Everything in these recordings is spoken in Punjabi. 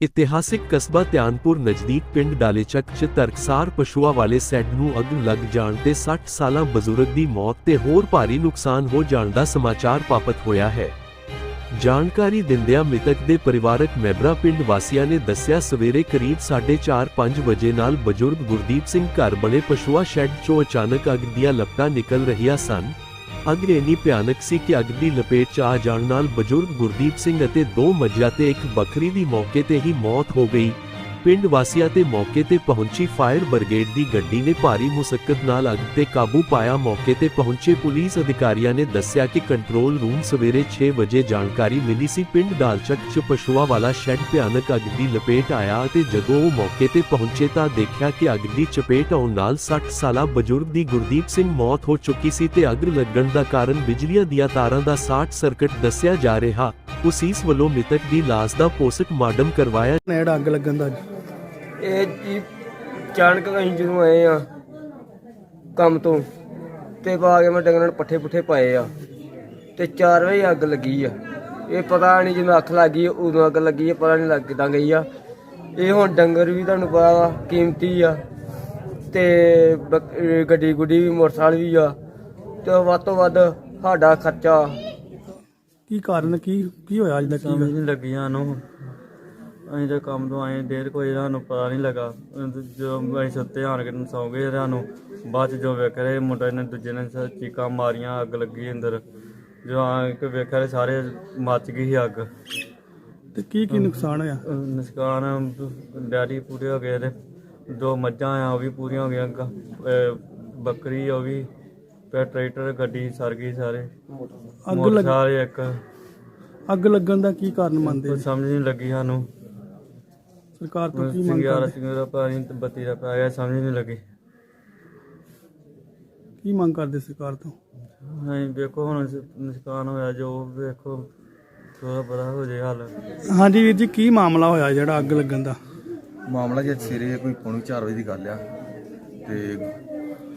ਇਤਿਹਾਸਿਕ ਕਸਬਾ ਧਿਆਨਪੁਰ ਨਜ਼ਦੀਕ ਪਿੰਡ ਡਾਲੇਚੱਕ 'ਚ ਤਰਕਸਾਰ ਪਸ਼ੂਆਂ ਵਾਲੇ ਸੈੱਡ ਨੂੰ ਅੱਗ ਲੱਗ ਜਾਣ ਤੇ 60 ਸਾਲਾ ਬਜ਼ੁਰਗ ਦੀ ਮੌਤ ਤੇ ਹੋਰ ਭਾਰੀ ਨੁਕਸਾਨ ਹੋ ਜਾਣ ਦਾ ਸਮਾਚਾਰ ਪ੍ਰਾਪਤ ਹੋਇਆ ਹੈ। ਜਾਣਕਾਰੀ ਦਿੰਦਿਆਂ ਮ੍ਰਿਤਕ ਦੇ ਪਰਿਵਾਰਕ ਮੈਂਬਰਾਂ ਪਿੰਡ ਵਾਸੀਆਂ ਨੇ ਦੱਸਿਆ, ਸਵੇਰੇ ਕਰੀਬ 4:30 ਵਜੇ ਨਾਲ ਬਜ਼ੁਰਗ ਗੁਰਦੀਪ ਸਿੰਘ ਘਰ ਬਣੇ ਪਸ਼ੂਆ ਸ਼ੈੱਡ 'ਚੋਂ ਅਚਾਨਕ ਅੱਗ ਦੀਆਂ ਲਪਟਾਂ ਨਿਕਲ ਰਹੀਆਂ ਸਨ। ਅੱਗ ਇੰਨੀ ਭਿਆਨਕ ਸੀ ਕਿ ਅੱਗ ਦੀ ਲਪੇਟ 'ਚ ਆ ਜਾਣ ਨਾਲ ਬਜ਼ੁਰਗ ਗੁਰਦੀਪ ਸਿੰਘ ਅਤੇ ਦੋ ਮੱਝਾਂ ਤੇ ਇੱਕ ਬੱਕਰੀ ਦੀ ਮੌਕੇ ਤੇ ਹੀ ਮੌਤ ਹੋ ਗਈ। ਪਿੰਡ ਵਾਸੀਆਂ ਤੇ ਮੌਕੇ ਤੇ ਪਹੁੰਚੀ ਫਾਇਰ ਬ੍ਰਿਗੇਡ ਦੀ ਗੱਡੀ ਨੇ ਭਾਰੀ ਮੁਸ਼ਕਲ ਨਾਲ ਅੱਗ ਤੇ ਕਾਬੂ ਪਾਇਆ। ਮੌਕੇ ਤੇ ਪਹੁੰਚੇ ਪੁਲਿਸ ਅਧਿਕਾਰੀਆਂ ਨੇ ਦੱਸਿਆ ਕਿ ਕੰਟਰੋਲ ਰੂਮ ਸਵੇਰੇ 6 ਵਜੇ ਜਾਣਕਾਰੀ ਮਿਲੀ ਸੀ। ਪਿੰਡ ਡਾਲਚੱਕ 'ਚ ਪਸ਼ੂਆਂ ਵਾਲਾ ਸ਼ੈੱਡ ਭਿਆਨਕ ਅੱਗ ਦੀ ਲਪੇਟ ਆਇਆ ਅਤੇ ਜਦੋਂ ਉਹ ਮੌਕੇ ਤੇ ਪਹੁੰਚੇ ਤਾਂ ਦੇਖਿਆ ਕਿ ਅੱਗ ਦੀ ਚਪੇਟ ਆਉਣ ਨਾਲ 60 ਸਾਲਾ ਬਜ਼ੁਰਗ ਦੀ ਗੁਰਦੀਪ ਸਿੰਘ ਮੌਤ ਹੋ ਚੁੱਕੀ ਸੀ ਤੇ ਅੱਗ ਲੱਗਣ ਦਾ ਕਾਰਨ ਬਿਜਲੀਆਂ ਦੀਆਂ ਤਾਰਾਂ ਦਾ ਸ਼ਾਰਟ ਸਰਕਟ ਦੱਸਿਆ ਜਾ ਰਿਹਾ। ਪੁਲਿਸ ਵੱਲੋਂ ਮ੍ਰਿਤਕ ਦੀ ਲਾਸ਼ ਦਾ ਪੋਸਟਮਾਰਟਮ ਕਰਵਾਇਆ। ਨੇੜ ਅੱਗ ਲੱਗਣ ਦਾ ਇਹ ਜੀ ਅਚਾਨਕ ਅਸੀਂ ਜਦੋਂ ਆਏ ਆ ਕੰਮ ਤੋਂ ਤੇ ਆ ਕੇ ਮੈਂ ਡੰਗਰਾਂ ਨੂੰ ਪੱਠੇ ਪੁੱਠੇ ਪਾਏ ਆ ਤੇ 4 ਵਜੇ ਅੱਗ ਲੱਗੀ ਆ ਇਹ ਪਤਾ ਨਹੀਂ ਜਦੋਂ ਅੱਖ ਲੱਗੀ ਉਦੋਂ ਅੱਗ ਲੱਗੀ ਆ ਪਤਾ ਨਹੀਂ ਲੱਗ ਕਿੱਦਾਂ ਗਈ ਆ ਇਹ ਹੁਣ ਡੰਗਰ ਵੀ ਤੁਹਾਨੂੰ ਪਤਾ ਵਾ ਕੀਮਤੀ ਆ ਤੇ ਗੱਡੀ ਗੁੱਡੀ ਵੀ ਮੋਟਰਸਾਈਕਲ ਵੀ ਆ ਤੇ ਵੱਧ ਤੋਂ ਵੱਧ ਸਾਡਾ ਖਰਚਾ ਕੀ ਕਾਰਨ ਕੀ ਕੀ ਹੋਇਆ ਅੱਜ ਦਾ ਕੀ ਸਮਝ ਗੱਲ? ਨਹੀਂ ਲੱਗੀਆਂ ਨੂੰ ਅਸੀਂ ਤਾਂ ਕੰਮ ਤੋਂ ਆਏ ਦੇਰ ਕੋਈ ਸਾਨੂੰ ਪਤਾ ਨਹੀਂ ਲੱਗਾ। ਜੋ ਅਸੀਂ ਸੁੱਤੇ ਆਣ ਕੇ ਨੂੰ ਸੌਂ ਗਏ ਸਾਨੂੰ ਬਾਅਦ ਚ ਜੋ ਵੇਖ ਰਹੇ ਮੁੰਡੇ ਨੇ ਦੂਜੇ ਨੇ ਸ- ਚੀਕਾਂ ਮਾਰੀਆਂ ਅੱਗ ਲੱਗੀ ਅੰਦਰ। ਜੋ ਆ ਕੇ ਵੇਖਿਆ ਤੇ ਸਾਰੇ ਮੱਚ ਗਈ ਸੀ ਅੱਗ। ਤੇ ਕੀ ਕੀ ਨੁਕਸਾਨ ਹੋਇਆ? ਅਹ ਨੁਕਸਾਨ ਡੈਡੀ ਪੂਰੇ ਹੋ ਗਏ ਤੇ ਦੋ ਮੱਝਾਂ ਆ ਉਹ ਵੀ ਪੂਰੀਆਂ ਹੋ ਗਈਆਂ ਗ- ਅਹ ਬੱਕਰੀ ਉਹ ਵੀ ਤੇ ਟਰੈਕਟਰ ਗੱਡੀ ਸਰ ਗਈ ਸਾਰੇ। ਅੱਗ ਲੱਗ ਮੋਟਰਸਾਈਕਲ ਇੱਕ। ਅੱਗ ਲੱਗਣ ਦਾ ਕੀ ਕਾਰਨ ਮੰਨਦੇ ਕੋਈ ਜੀ? ਸਮਝ ਨਹੀਂ ਲੱਗੀ ਸਾਨੂੰ। ਸਰਕਾਰ ਤੋਂ ਕੀ ਮੰਗ ਸਿੰਗਿਆਰਾ ਕਰਦੇ? ਸਿੰਗਿਆਰਾ ਪਾਣੀ ਤੇ ਬੱਤੀ ਦਾ ਪੈ ਗਿਆ ਸਮਝ ਨਹੀਂ ਲੱਗੀ। ਕੀ ਮੰਗ ਕਰਦੇ ਸਰਕਾਰ ਤੋਂ? ਹਾਂ ਵੇਖੋ ਹੁਣ ਸ- ਨੁਕਸਾਨ ਹੋਇਆ ਜੋ ਵੇਖੋ ਥੋੜਾ ਬੜਾ ਹੋ ਜੇ ਹੱਲ। ਹਾਂਜੀ ਵੀਰ ਜੀ ਕੀ ਮਾਮਲਾ ਹੋਇਆ ਜਿਹੜਾ ਅੱਗ ਲੱਗਣ ਦਾ? ਮਾਮਲਾ ਜੇ ਸਵੇਰੇ ਕੋਈ ਪੌਣੀ 4 ਵਜੇ ਦੀ ਗੱਲ ਆ। ਤੇ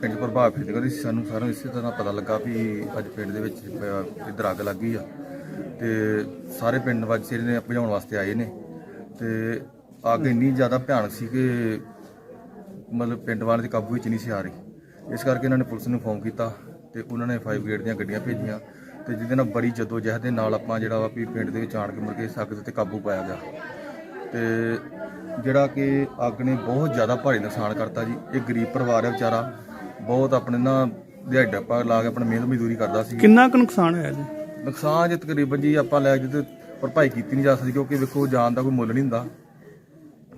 ਪਿੰਡ ਪ੍ਰਭਾਵ ਫੀਲ ਕਰੀ ਸਾਨੂੰ ਸਾਰਿਆਂ ਨੂੰ ਇਸੇ ਤਰ੍ਹਾਂ ਪਤਾ ਲੱਗਾ ਵੀ ਅੱਜ ਪਿੰਡ ਦੇ ਵਿੱਚ ਅਹ, ਇੱਧਰ ਅੱਗ ਲੱਗ ਗਈ ਆ। ਤੇ ਸਾਰੇ ਪਿੰਡ ਵਾਸੀ ਨੇ ਭਜਾਉਣ ਵਾਸਤੇ ਆਏ ਨੇ। ਤੇ ਅੱਗ ਇੰਨੀ ਜ਼ਿਆਦਾ ਭਿਆਨਕ ਸੀ ਕਿ ਮਤਲਬ ਪਿੰਡ ਵਾਲਿਆਂ ਦੇ ਕਾਬੂ ਵਿੱਚ ਨਹੀਂ ਸੀ ਆ ਰਹੀ। ਇਸ ਕਰਕੇ ਇਹਨਾਂ ਨੇ ਪੁਲਿਸ ਨੂੰ ਫੋਨ ਕੀਤਾ ਤੇ ਉਹਨਾਂ ਨੇ ਫਾਈਵ ਗ੍ਰੇਡ ਦੀਆਂ ਗੱਡੀਆਂ ਭੇਜੀਆਂ ਤੇ ਜਿਹਦੇ ਨਾਲ ਬੜੀ ਜੱਦੋ ਜਹਿਦ ਦੇ ਨਾਲ ਆਪਾਂ ਜਿਹੜਾ ਵਾ ਵੀ ਪਿੰਡ ਦੇ ਵਿੱਚ ਆਣ ਕੇ ਮੁੜ ਕੇ ਇਸ ਅੱਗ ਦੇ ਉੱਤੇ ਕਾਬੂ ਪਾਇਆ ਗਿਆ। ਤੇ ਜਿਹੜਾ ਕਿ ਅੱਗ ਨੇ ਬਹੁਤ ਜ਼ਿਆਦਾ ਭਾਰੀ ਨੁਕਸਾਨ ਕਰਤਾ ਜੀ। ਇਹ ਗਰੀਬ ਪਰਿਵਾਰ ਹੈ ਵਿਚਾਰਾ। ਬਹੁਤ ਆਪਣੇ ਨਾ ਦਿਹਾੜੀ ਡੱਪਾ ਲਾ ਕੇ ਆਪਣੀ ਮਿਹਨਤ ਮਜ਼ਦੂਰੀ ਕਰਦਾ ਸੀ। ਕਿੰਨਾ ਕੁ ਨੁਕਸਾਨ ਹੋਇਆ ਜੀ? ਨੁਕਸਾਨ ਜੇ ਤਕਰੀਬਨ ਜੀ ਆਪਾਂ ਲੈ ਜਿੱਤੇ ਭਰਪਾਈ ਕੀਤੀ ਨਹੀਂ ਜਾ ਸਕਦੀ ਕਿਉਂਕਿ ਵੇਖੋ ਜਾਨ ਦਾ ਕੋਈ ਮੁੱਲ ਨਹੀਂ ਹੁੰਦਾ।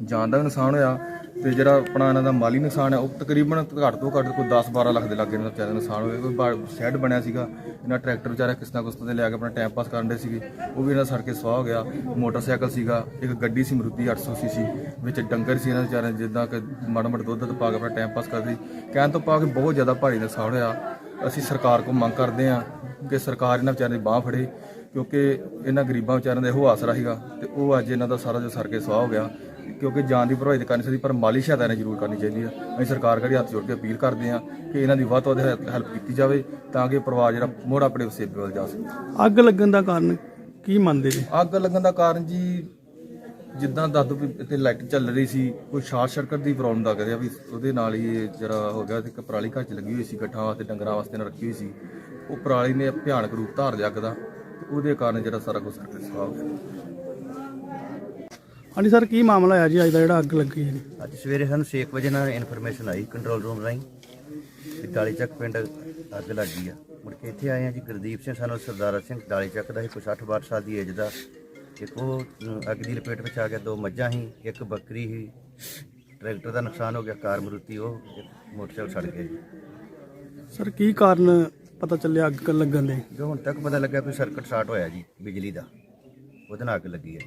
ਜਾਨ ਦਾ ਵੀ ਨੁਕਸਾਨ ਹੋਇਆ ਤੇ ਜਿਹੜਾ ਆਪਣਾ ਇਹਨਾਂ ਦਾ ਮਾਲੀ ਨੁਕਸਾਨ ਹੈ ਉਹ ਤਕਰੀਬਨ ਘੱਟ ਤੋਂ ਘੱਟ ਕੋਈ 10-12 ਲੱਖ ਦੇ ਲਾਗੇ ਇਹਨਾਂ ਦਾ ਵਿਚਾਰਿਆਂ ਦਾ ਨੁਕਸਾਨ ਹੋਇਆ। ਕੋਈ ਬਾ- ਸ਼ੈੱਡ ਬਣਿਆ ਸੀਗਾ ਇਹਨਾਂ ਟਰੈਕਟਰ ਵਿਚਾਰਾ ਕਿਸਨਾ ਕੁਸਤਾਂ ਤੇ ਲਿਆ ਕੇ ਆਪਣਾ ਟਾਈਮ ਪਾਸ ਕਰਨ ਦੇ ਸੀਗੇ ਉਹ ਵੀ ਇਹਨਾਂ ਦਾ ਸੜ ਕੇ ਸਵਾਹ ਹੋ ਗਿਆ। ਮੋਟਰਸਾਈਕਲ ਸੀਗਾ ਇੱਕ ਗੱਡੀ ਸੀ ਮਰੂਤੀ 800 ਸੀਸੀ ਵਿੱਚ ਡੰਗਰ ਸੀ ਇਹਨਾਂ ਦੇ ਵਿਚਾਰਿਆਂ ਦੇ, ਜਿੱਦਾਂ ਕਿ ਮਾੜਾ ਮਾੜਾ ਦੁੱਧ ਦੁੱਧ ਪਾ ਕੇ ਆਪਣਾ ਟਾਈਮ ਪਾਸ ਕਰਦੇ। ਸੀ ਕਹਿਣ ਤੋਂ ਪਾ ਕੇ ਬਹੁਤ ਜ਼ਿਆਦਾ ਭਾਰੀ ਨੁਕਸਾਨ ਹੋਇਆ। ਅਸੀਂ ਸਰਕਾਰ ਕੋਲ ਮੰਗ ਕਰਦੇ ਹਾਂ ਕਿ ਸਰਕਾਰ ਇਹਨਾਂ ਵਿਚਾਰਿਆਂ ਦੀ ਬਾਹ ਫੜੇ ਕਿਉਂਕਿ ਇਹਨਾਂ ਗਰੀਬਾਂ ਵਿਚਾਰਿਆਂ ਦਾ ਇਹੋ ਆਸਰਾ ਸੀਗਾ ਤੇ ਉਹ ਅੱਜ ਇਹਨਾਂ ਦਾ ਸਾਰਾ ਜੋ ਸਰ ਕੇ ਸਵਾਹ ਹੋ ਗਿਆ। ਕਿਉਂਕਿ ਜਾਨ ਦੀ ਭਰਵਾਈ ਤਾਂ ਕਰਨੀ ਚਾਹੀਦੀ ਪਰ ਮਾਲੀ ਸਹਾਇਤਾ ਇਹਨਾਂ ਜ਼ਰੂਰ ਕਰਨੀ ਚਾਹੀਦੀ ਹੈ ਅਸੀਂ ਸਰਕਾਰ ਕਰੀ ਹੱਥ ਜੋੜ ਕੇ ਅਪੀਲ ਕਰਦੇ ਹਾਂ ਕਿ ਇਹਨਾਂ ਦੀ ਵੱਧ ਤੋਂ ਵੱਧ ਹੈਲਪ ਕੀਤੀ ਜਾਵੇ ਤਾਂ ਕਿ ਪਰਿਵਾਰ ਜਿਹੜਾ ਮੋੜ ਆਪਣੇ ਸੇਬੇ ਵੱਲ ਜਾ ਸਕੇ। ਅੱਗ ਲੱਗਣ ਦਾ ਕਾਰਨ ਕੀ ਮੰਨਦੇ ਜੀ? ਅੱਗ ਲੱਗਣ ਦਾ ਕਾਰਨ ਜੀ ਜਿੱਦਾਂ ਦੱਸ ਵੀ ਇੱਥੇ ਲਾਈਟ ਚੱਲ ਰਹੀ ਸੀ ਕੋਈ ਸ਼ਾਰਟ ਸਰਕਟ ਦੀ ਪ੍ਰੋਬਲਮ ਦਾ ਕਰਿਆ ਵੀ ਉਹਦੇ ਨਾਲ ਹੀ ਇਹ ਜਿਹੜਾ ਹੋ ਗਿਆ ਤੇ ਇੱਕ ਪਰਾਲੀ ਘਰ ਚ ਲੱਗੀ ਹੋਈ ਸੀ ਗੱਠਾਂ ਵਾਸਤੇ ਡੰਗਰਾਂ ਵਾਸਤੇ ਨਾਲ ਰੱਖੀ ਹੋਈ ਸੀ। ਉਹ ਪਰਾਲੀ ਨੇ ਭਿਆਨਕ ਰੂਪ ਧਾਰ ਲਿਆ ਅੱਗ ਦਾ ਉਹਦੇ ਕਾਰਨ ਜਿਹੜਾ ਸਾਰਾ ਕੁਝ ਸਰਕਟ ਸਵਾਹ ਹੋ ਗਿਆ। ਹਾਂਜੀ ਸਰ ਕੀ ਮਾਮਲਾ ਹੋਇਆ ਜੀ? ਅੱਜ ਦਾ ਜਿਹੜਾ ਅੱਗ ਲੱਗੀ ਜੀ। ਅੱਜ ਸਵੇਰੇ ਸਾਨੂੰ 6 ਵਜੇ ਨਾਲ ਇਨਫੋਰਮੇਸ਼ਨ ਆਈ ਕੰਟਰੋਲ ਰੂਮ ਰਾਹੀਂ ਕਿ ਡਾਲੀ ਚੱਕ ਪਿੰਡ ਅੱਗ ਲੱਗੀ ਆ। ਮੁੜ ਕੇ ਇੱਥੇ ਆਏ ਆ ਜੀ ਗੁਰਦੀਪ ਸਿੰਘ ਸਾਨੂੰ ਸਰਦਾਰਾ ਸਿੰਘ ਡਾਲੀ ਚੱਕ ਦਾ ਸੀ ਕੋਈ 60 62 ਸਾਲ ਦੀ ਏਜ ਦਾ। ਇੱਕ ਉਹ ਅੱਗ ਦੀ ਲਪੇਟ ਵਿੱਚ ਆ ਗਿਆ ਦੋ ਮੱਝਾਂ ਸੀ ਇੱਕ ਬੱਕਰੀ ਸੀ। ਟਰੈਕਟਰ ਦਾ ਨੁਕਸਾਨ ਹੋ ਗਿਆ ਕਾਰ ਮਰੂਤੀ ਉਹ ਇੱਕ ਮੋਟਰਸਾਈਕਲ ਸੜ ਗਿਆ ਜੀ। ਸਰ ਕੀ ਕਾਰਨ ਪਤਾ ਚੱਲਿਆ ਅੱਗ ਲੱਗਣ ਦੇ? ਜੋ ਹੁਣ ਤੱਕ ਪਤਾ ਲੱਗਾ ਕੋਈ ਸਰਕਟ ਸ਼ਾਰਟ ਹੋਇਆ ਜੀ ਬਿਜਲੀ ਦਾ। ਉਹਦੇ ਨਾਲ ਅੱਗ ਲੱਗੀ ਹੈ।